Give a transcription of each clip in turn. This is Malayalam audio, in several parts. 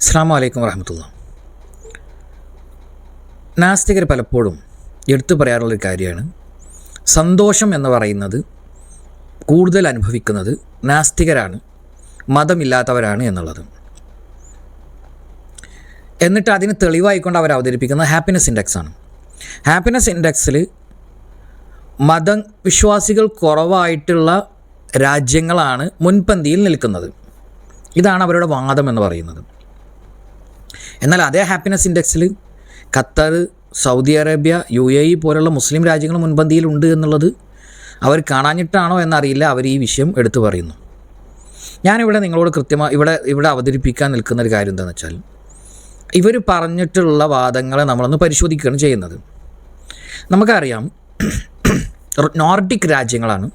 അസ്സാം വലൈക്കും വറഹമത്തുള്ള. നാസ്തികർ പലപ്പോഴും എടുത്തു പറയാറുള്ളൊരു കാര്യമാണ്. സന്തോഷം എന്ന് പറയുന്നത് കൂടുതൽ അനുഭവിക്കുന്നത് നാസ്തികരാണ് മതമില്ലാത്തവരാണ് എന്നുള്ളത്. എന്നിട്ട് അതിന് തെളിവായിക്കൊണ്ട് അവർ അവതരിപ്പിക്കുന്ന ഹാപ്പിനെസ് ഇൻഡെക്സാണ് ഹാപ്പിനെസ് ഇൻഡെക്സിൽ മതം വിശ്വാസികൾ കുറവായിട്ടുള്ള രാജ്യങ്ങളാണ് മുൻപന്തിയിൽ നിൽക്കുന്നത്. ഇതാണ് അവരുടെ വാദം എന്ന് പറയുന്നത്. എന്നാൽ അതേ happiness ഇൻഡെക്സിൽ Qatar Saudi Arabia U A E പോലുള്ള മുസ്ലിം രാജ്യങ്ങൾ മുൻപന്തിയിലുണ്ട് എന്നുള്ളത് അവർ കാണാഞ്ഞിട്ടാണോ എന്നറിയില്ല. അവർ ഈ വിഷയം എടുത്തു പറയുന്നു. ഞാനിവിടെ നിങ്ങളോട് കൃത്യമായി ഇവിടെ ഇവിടെ അവതരിപ്പിക്കാൻ നിൽക്കുന്ന ഒരു കാര്യം എന്താണെന്ന് വെച്ചാൽ ഇവർ പറഞ്ഞിട്ടുള്ള വാദങ്ങളെ നമ്മളൊന്ന് പരിശോധിക്കുകയാണ് ചെയ്യുന്നത്. നമുക്കറിയാം നോർഡിക് രാജ്യങ്ങളാണ്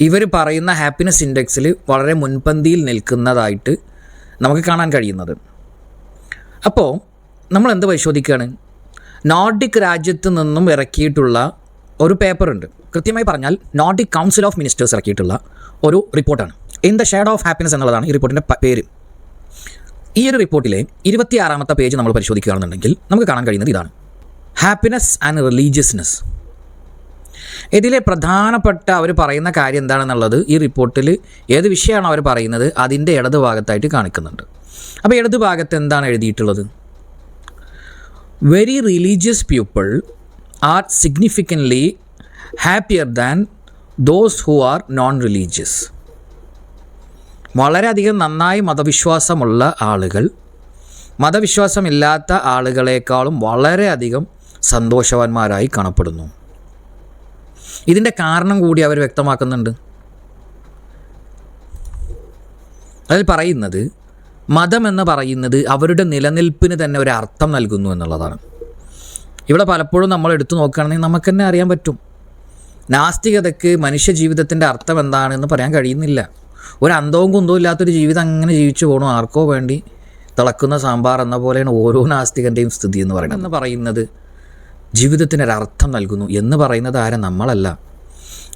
ഇവർ പറയുന്ന ഹാപ്പിനെസ് ഇൻഡെക്സിൽ വളരെ മുൻപന്തിയിൽ നിൽക്കുന്നതായിട്ട് നമുക്ക് കാണാൻ കഴിയുന്നത്. അപ്പോൾ നമ്മൾ എന്ത് പരിശോധിക്കുകയാണ് നോർഡിക് രാജ്യത്ത് നിന്നും ഇറക്കിയിട്ടുള്ള ഒരു പേപ്പറുണ്ട്. കൃത്യമായി പറഞ്ഞാൽ നോർഡിക് കൗൺസിൽ ഓഫ് മിനിസ്റ്റേഴ്സ് ഇറക്കിയിട്ടുള്ള ഒരു റിപ്പോർട്ടാണ്. In the shade of happiness എന്നുള്ളതാണ് ഈ റിപ്പോർട്ടിന്റെ പേര്. ഈ ഒരു റിപ്പോർട്ടിലെ ഇരുപത്തിയാറാമത്തെ പേജ് നമ്മൾ പരിശോധിക്കുകയാണെന്നുണ്ടെങ്കിൽ നമുക്ക് കാണാൻ കഴിയുന്നത് ഇതാണ്. Happiness and religiousness. ഇതിലെ പ്രധാനപ്പെട്ട അവർ പറയുന്ന കാര്യം എന്താണെന്നുള്ളത് ഈ റിപ്പോർട്ടിൽ ഏത് വിഷയമാണ് അവർ പറയുന്നത് അതിന്റെ ഇടതുഭാഗത്തായിട്ട് കാണിക്കുന്നുണ്ട്. അപ്പോൾ ഇടതു ഭാഗത്ത് എന്താണ് എഴുതിയിട്ടുള്ളത്? Very religious people are significantly happier than those who are non religious വളരെയധികം നന്നായി മതവിശ്വാസമുള്ള ആളുകൾ മതവിശ്വാസമില്ലാത്ത ആളുകളെക്കാളും വളരെയധികം സന്തോഷവാന്മാരായി കാണപ്പെടുന്നു. ഇതിന്റെ കാരണം കൂടി അവർ വ്യക്തമാക്കുന്നുണ്ട്. അതിൽ പറയുന്നത് മതം എന്ന് പറയുന്നത് അവരുടെ നിലനിൽപ്പിന് തന്നെ ഒരു അർത്ഥം നൽകുന്നു എന്നുള്ളതാണ്. ഇവിടെ പലപ്പോഴും നമ്മൾ എടുത്തു നോക്കുകയാണെങ്കിൽ നമുക്ക് തന്നെ അറിയാൻ പറ്റും. നാസ്തികതയ്ക്ക് മനുഷ്യ ജീവിതത്തിന്റെ അർത്ഥം എന്താണെന്ന് പറയാൻ കഴിയുന്നില്ല. ഒരു അന്തവും കുന്തവും ഇല്ലാത്തൊരു ജീവിതം അങ്ങനെ ജീവിച്ചു പോകണം ആർക്കോ വേണ്ടി തിളക്കുന്ന സാമ്പാർ എന്ന പോലെയാണ് ഓരോ നാസ്തികന്റെയും സ്ഥിതി എന്ന് പറയുന്നത്. എന്ന് പറയുന്നത് ജീവിതത്തിന് ഒരർത്ഥം നൽകുന്നു എന്ന് പറയുന്നത് ആരെ? നമ്മളല്ല.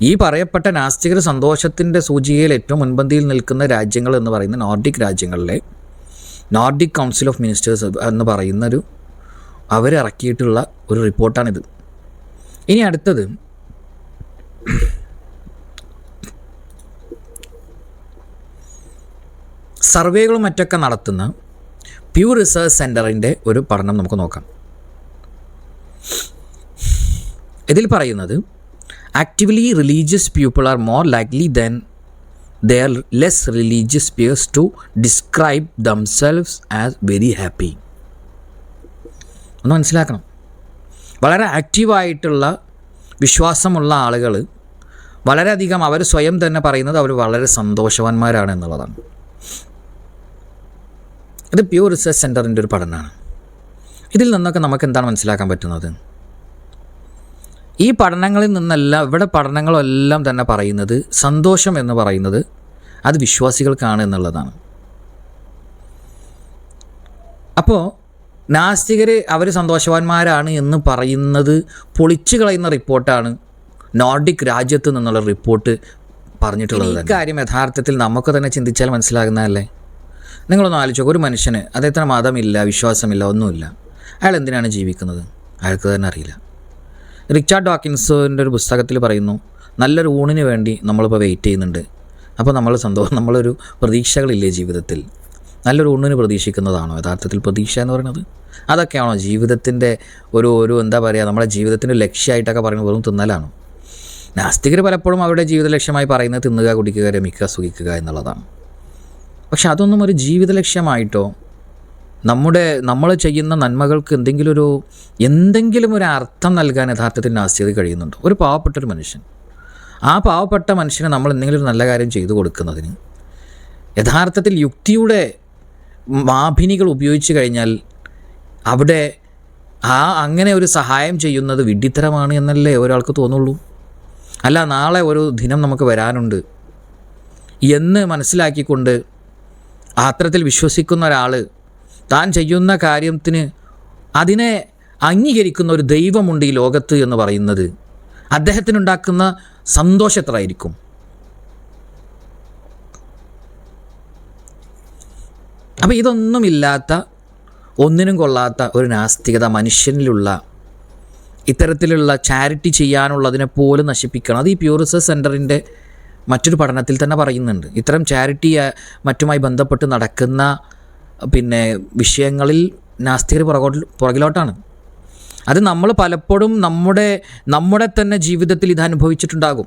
ഈ പറയപ്പെട്ട നാസ്തികർ സന്തോഷത്തിന്റെ സൂചികയിൽ ഏറ്റവും മുൻപന്തിയിൽ നിൽക്കുന്ന രാജ്യങ്ങൾ എന്ന് പറയുന്ന നോർഡിക് രാജ്യങ്ങളിലെ നോർഡിക് കൗൺസിൽ ഓഫ് മിനിസ്റ്റേഴ്സ് എന്ന് പറയുന്ന പറയുന്നൊരു അവരിറക്കിയിട്ടുള്ള ഒരു റിപ്പോർട്ടാണിത്. ഇനി അടുത്തത്. സർവേകളും മറ്റൊക്കെ നടത്തുന്ന പ്യൂ റിസർച്ച് സെന്ററിന്റെ ഒരു പഠനം നമുക്ക് നോക്കാം. ഇതിൽ പറയുന്നത് actively religious people are more likely than their less religious peers to describe themselves as very happy ഒന്ന് മനസ്സിലാക്കണം. വളരെ ആക്റ്റീവായിട്ടുള്ള വിശ്വാസമുള്ള ആളുകൾ വളരെയധികം അവർ സ്വയം തന്നെ പറയുന്നത് അവർ വളരെ സന്തോഷവാന്മാരാണ് എന്നുള്ളതാണ്. ഇത് പ്യൂർ റിസർച്ച് സെന്ററിന്റെ ഒരു പഠനമാണ്. ഇതിൽ നിന്നൊക്കെ നമുക്ക് എന്താണ് മനസ്സിലാക്കാൻ പറ്റുന്നത്? ഈ പഠനങ്ങളിൽ നിന്നെല്ലാം ഇവിടെ പഠനങ്ങളെല്ലാം തന്നെ പറയുന്നത് സന്തോഷം എന്ന് പറയുന്നത് അത് വിശ്വാസികൾക്കാണ് എന്നുള്ളതാണ്. അപ്പോൾ നാസ്തികർ അവർ സന്തോഷവാന്മാരാണ് എന്ന് പറയുന്നത് പൊളിച്ചു കളയുന്ന റിപ്പോർട്ടാണ് നോർഡിക് രാജ്യത്ത് നിന്നുള്ള റിപ്പോർട്ട് പറഞ്ഞിട്ടുള്ളത് ഈ കാര്യം യഥാർത്ഥത്തിൽ നമുക്ക് തന്നെ ചിന്തിച്ചാൽ മനസ്സിലാകുന്നതല്ലേ? നിങ്ങളൊന്ന് ആലോചിച്ചോ ഒരു മനുഷ്യന് അദ്ദേഹത്തിന് മതമില്ല വിശ്വാസമില്ല ഒന്നുമില്ല. അയാൾ എന്തിനാണ് ജീവിക്കുന്നത്? അയാൾക്ക് തന്നെ അറിയില്ല. റിച്ചാർഡ് ഡോക്കിൻസിന്റെ ഒരു പുസ്തകത്തിൽ പറയുന്നു നല്ലൊരു ഊണിന് വേണ്ടി നമ്മളിപ്പോൾ വെയിറ്റ് ചെയ്യുന്നുണ്ട്. അപ്പോൾ നമ്മൾ സന്തോഷം നമ്മളൊരു പ്രതീക്ഷകളില്ലേ ജീവിതത്തിൽ? നല്ലൊരു ഊണിന് പ്രതീക്ഷിക്കുന്നതാണോ? യഥാർത്ഥത്തിൽ പ്രതീക്ഷ എന്ന് പറയുന്നത്? അതൊക്കെയാണോ ജീവിതത്തിന്റെ ഒരു ഒരു എന്താ പറയുക നമ്മുടെ ജീവിതത്തിന്റെ ലക്ഷ്യമായിട്ടൊക്കെ പറയുന്നത്? വെറും തിന്നലാണോ? നാസ്തികർ പലപ്പോഴും അവരുടെ ജീവിത ലക്ഷ്യമായി പറയുന്നത് തിന്നുക കുടിക്കുക രമിക്കുക സുഖിക്കുക എന്നുള്ളതാണ്. പക്ഷെ അതൊന്നും ഒരു ജീവിത ലക്ഷ്യമായിട്ടോ നമ്മുടെ നമ്മൾ ചെയ്യുന്ന നന്മകൾക്ക് എന്തെങ്കിലും ഒരു എന്തെങ്കിലും ഒരു അർത്ഥം നൽകാൻ യഥാർത്ഥത്തിൽ നാസ്തികത കഴിയുന്നുണ്ട്? ഒരു പാവപ്പെട്ട ഒരു മനുഷ്യൻ. ആ പാവപ്പെട്ട മനുഷ്യനെ നമ്മൾ എന്തെങ്കിലും ഒരു നല്ല കാര്യം ചെയ്തു കൊടുക്കുന്നതിന് യഥാർത്ഥത്തിൽ യുക്തിയുടെ മാഭിനികൾ ഉപയോഗിച്ച് കഴിഞ്ഞാൽ അവിടെ ആ അങ്ങനെ ഒരു സഹായം ചെയ്യുന്നത് വിഡ്ഢിത്തരമാണ് എന്നല്ലേ ഒരാൾക്ക് തോന്നുള്ളൂ? അല്ല നാളെ ഒരു ദിനം നമുക്ക് വരാനുണ്ട് എന്ന് മനസ്സിലാക്കിക്കൊണ്ട് അത്തരത്തിൽ വിശ്വസിക്കുന്ന ഒരാൾ താൻ ചെയ്യുന്ന കാര്യത്തിന് അതിനെ അംഗീകരിക്കുന്ന ഒരു ദൈവമുണ്ട് ഈ ലോകത്ത് എന്ന് പറയുന്നത്. അദ്ദേഹത്തിനുണ്ടാക്കുന്ന സന്തോഷം എത്രയായിരിക്കും? അപ്പോൾ ഇതൊന്നുമില്ലാത്ത ഒന്നിനും കൊള്ളാത്ത ഒരു നാസ്തികത മനുഷ്യനിലുള്ള ഇത്തരത്തിലുള്ള ചാരിറ്റി ചെയ്യാനുള്ളതിനെ പോലും നശിപ്പിക്കണം. അത് ഈ പ്യൂർ റിസർച്ച് സെന്ററിന്റെ മറ്റൊരു പഠനത്തിൽ തന്നെ പറയുന്നുണ്ട്. ഇത്തരം ചാരിറ്റി മറ്റുമായി ബന്ധപ്പെട്ട് നടക്കുന്ന പിന്നെ വിഷയങ്ങളിൽ നാസ്തികർ പുറകോട്ട് പുറകിലോട്ടാണ്. അത് നമ്മൾ പലപ്പോഴും നമ്മുടെ നമ്മുടെ തന്നെ ജീവിതത്തിൽ ഇത് അനുഭവിച്ചിട്ടുണ്ടാകും.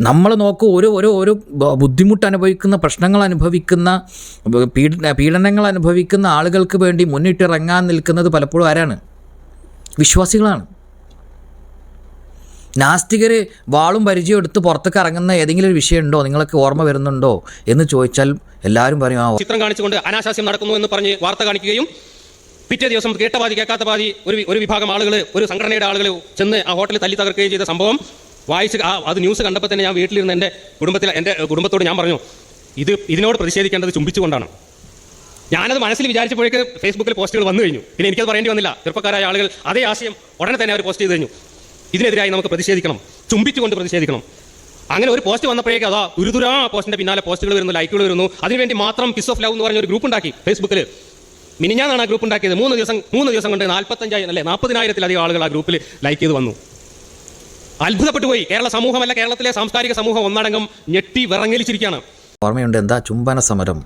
നമ്മൾ നോക്കൂ ഓരോ ഓരോ ഓരോ ബുദ്ധിമുട്ട് അനുഭവിക്കുന്ന പ്രശ്നങ്ങൾ അനുഭവിക്കുന്ന പീഡന പീഡനങ്ങൾ അനുഭവിക്കുന്ന ആളുകൾക്ക് വേണ്ടി മുന്നിട്ടിറങ്ങാൻ നിൽക്കുന്നത് പലപ്പോഴും ആരാണ്? വിശ്വാസികളാണ്. നാസ്തികർ വാളും പരിചയം എടുത്ത് പുറത്തേക്ക് ഇറങ്ങുന്ന ഏതെങ്കിലും ഒരു വിഷയമുണ്ടോ? നിങ്ങൾക്ക് ഓർമ്മ വരുന്നുണ്ടോ? എന്ന് ചോദിച്ചാൽ എല്ലാവരും പറയും ആ ചിത്രം കാണിച്ചുകൊണ്ട് അനാശാസ്യം നടക്കുന്നു എന്ന് പറഞ്ഞ് വാർത്ത കാണിക്കുകയും പിറ്റേ ദിവസം കേട്ട പാതി കേൾക്കാത്ത പാതി ഒരു ഒരു വിഭാഗം ആളുകൾ ഒരു സംഘടനയുടെ ആളുകൾ ചെന്ന് ആ ഹോട്ടലിൽ തല്ലി തകർക്കുകയും ചെയ്ത സംഭവം വായിച്ച് ആ അത് ന്യൂസ് കണ്ടപ്പോൾ തന്നെ ഞാൻ വീട്ടിലിരുന്ന് എന്റെ കുടുംബത്തിൽ എന്റെ കുടുംബത്തോട് ഞാൻ പറഞ്ഞു ഇത് ഇതിനോട് പ്രതിഷേധിക്കേണ്ടത് ചുംബിച്ചുകൊണ്ടാണ്. ഞാനത് മനസ്സിൽ വിചാരിച്ചപ്പോഴേക്ക് ഫേസ്ബുക്കിൽ പോസ്റ്റുകൾ വന്നു കഴിഞ്ഞു. പിന്നെ എനിക്കത് പറയേണ്ടി വന്നില്ല. ചെറുപ്പക്കാരായ ആളുകൾ അതേ ആശയം ഉടനെ തന്നെ അവർ പോസ്റ്റ് ചെയ്ത് കഴിഞ്ഞു. ഇതിനെതിരായി നമുക്ക് പ്രതിഷേധിക്കണം. ചുംബിച്ചുകൊണ്ട് പ്രതിഷേധിക്കണം. അങ്ങനെ ഒരു പോസ്റ്റ് വന്നപ്പോഴേക്കും അതാ ഉരുതുരാ പോസ്റ്റിന്റെ പിന്നാലെ പോസ്റ്റുകൾ വരുന്നു ലൈക്കുകൾ വരുന്നു. അതിനുവേണ്ടി മാത്രം പിസ് ഓഫ് ലവ് എന്ന് പറഞ്ഞ ഒരു ഗ്രൂപ്പ് ഉണ്ടാക്കി ഫേസ്ബുക്കിൽ മിനിഞ്ഞാണ് ആ ഗ്രൂപ്പ് ഉണ്ടാക്കിയത്. മൂന്ന് ദിവസം മൂന്ന് ദിവസം കൊണ്ട് നാൽപ്പത്തഞ്ചായിരം അല്ലെ നാൽപ്പതിനായിരത്തിലധികം ആളുകൾ ആ ഗ്രൂപ്പിൽ ലൈക്ക് ചെയ്ത് വന്നു. അത്ഭുതപ്പെട്ടു പോയി. കേരള സമൂഹമല്ല കേരളത്തിലെ സാംസ്കാരിക സമൂഹം ഒന്നടങ്കം ഞെട്ടി വിറങ്ങലിച്ചിരിക്കുകയാണ്. ഓർമ്മയുണ്ട് എന്താ ചുംബന സമരം?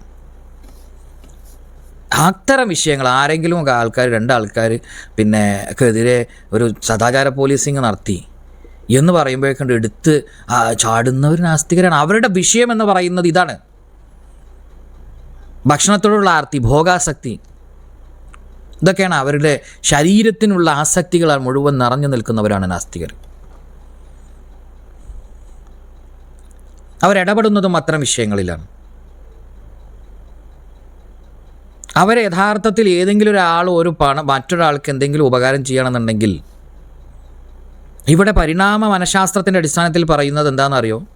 അത്തരം വിഷയങ്ങൾ ആരെങ്കിലും ആൾക്കാർ രണ്ടാൾക്കാർ പിന്നെ എതിരെ ഒരു സദാചാര പോലീസിങ് നടത്തി. എന്ന് പറയുമ്പോഴേക്കൊണ്ട് എടുത്ത് ചാടുന്നവർ നാസ്തികരാണ്. അവരുടെ വിഷയം എന്ന് പറയുന്നത് ഇതാണ്. ഭക്ഷണത്തോടുള്ള ആർത്തി ഭോഗാസക്തി. ഇതൊക്കെയാണ് അവരുടെ ശരീരത്തിനുള്ള ആസക്തികളാൽ മുഴുവൻ നിറഞ്ഞു നിൽക്കുന്നവരാണ് നാസ്തികർ. അവരിടപെടുന്നതും അത്തരം വിഷയങ്ങളിലാണ്. അവർ യഥാർത്ഥത്തിൽ ഏതെങ്കിലും ഒരാൾ ഒരു പണം മറ്റൊരാൾക്ക് എന്തെങ്കിലും ഉപകാരം ചെയ്യണമെന്നുണ്ടെങ്കിൽ ഇവിടെ പരിണാമ മനഃശാസ്ത്രത്തിന്റെ അടിസ്ഥാനത്തിൽ പറയുന്നത് എന്താണെന്നറിയോ?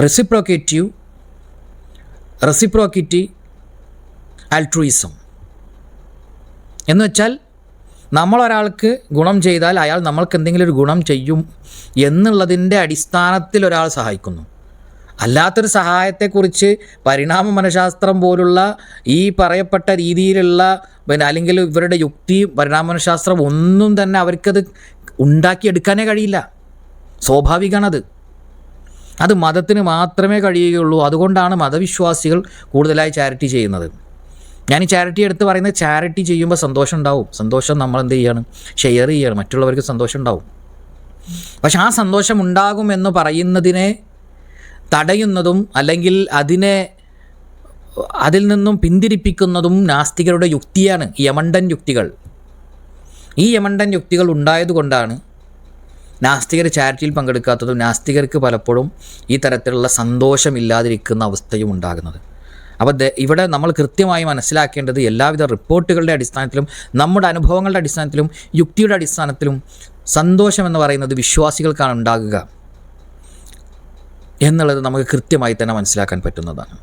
റെസിപ്രോക്കേറ്റീവ് റെസിപ്രോക്കിറ്റി ആൽട്രൂയിസം എന്ന് വെച്ചാൽ നമ്മളൊരാൾക്ക് ഗുണം ചെയ്താൽ അയാൾ നമ്മൾക്ക് എന്തെങ്കിലും ഒരു ഗുണം ചെയ്യും എന്നുള്ളതിന്റെ അടിസ്ഥാനത്തിൽ ഒരാൾ സഹായിക്കുന്നു. അല്ലാത്തൊരു സഹായത്തെക്കുറിച്ച് പരിണാമ മനഃശാസ്ത്രം പോലുള്ള ഈ പറയപ്പെട്ട രീതിയിലുള്ള പിന്നെ അല്ലെങ്കിൽ ഇവരുടെ യുക്തി പരിണാമനശാസ്ത്രം ഒന്നും തന്നെ അവർക്കത് ഉണ്ടാക്കിയെടുക്കാനേ കഴിയില്ല. സ്വാഭാവികമാണത് അത് മതത്തിന് മാത്രമേ കഴിയുകയുള്ളൂ. അതുകൊണ്ടാണ് മതവിശ്വാസികൾ കൂടുതലായി ചാരിറ്റി ചെയ്യുന്നത്. ഞാൻ ഈ ചാരിറ്റി എടുത്ത് പറയുന്നത് ചാരിറ്റി ചെയ്യുമ്പോൾ സന്തോഷം ഉണ്ടാവും. സന്തോഷം നമ്മൾ എന്ത് ചെയ്യണം? ഷെയർ ചെയ്യണം. മറ്റുള്ളവർക്ക് സന്തോഷം ഉണ്ടാവും. പക്ഷെ ആ സന്തോഷം ഉണ്ടാകും എന്ന് പറയുന്നതിനെ തടയുന്നതും അല്ലെങ്കിൽ അതിനെ അതിൽ നിന്നും പിന്തിരിപ്പിക്കുന്നതും നാസ്തികരുടെ യുക്തിയാണ് യമണ്ടൻ യുക്തികൾ. ഈ യമണ്ടൻ യുക്തികൾ ഉണ്ടായതുകൊണ്ടാണ് നാസ്തികർ ചാരിറ്റിയിൽ പങ്കെടുക്കാത്തതും നാസ്തികർക്ക് പലപ്പോഴും ഈ തരത്തിലുള്ള സന്തോഷമില്ലാതിരിക്കുന്ന അവസ്ഥയും ഉണ്ടാകുന്നത്. അപ്പോൾ ഇവിടെ നമ്മൾ കൃത്യമായി മനസ്സിലാക്കേണ്ടത് എല്ലാവിധ റിപ്പോർട്ടുകളുടെ അടിസ്ഥാനത്തിലും നമ്മുടെ അനുഭവങ്ങളുടെ അടിസ്ഥാനത്തിലും യുക്തിയുടെ അടിസ്ഥാനത്തിലും സന്തോഷം എന്ന് പറയുന്നത് വിശ്വാസികൾക്കാണ് ഉണ്ടാകുക എന്നുള്ളത് നമുക്ക് കൃത്യമായി തന്നെ മനസ്സിലാക്കാൻ പറ്റുന്നതാണ്.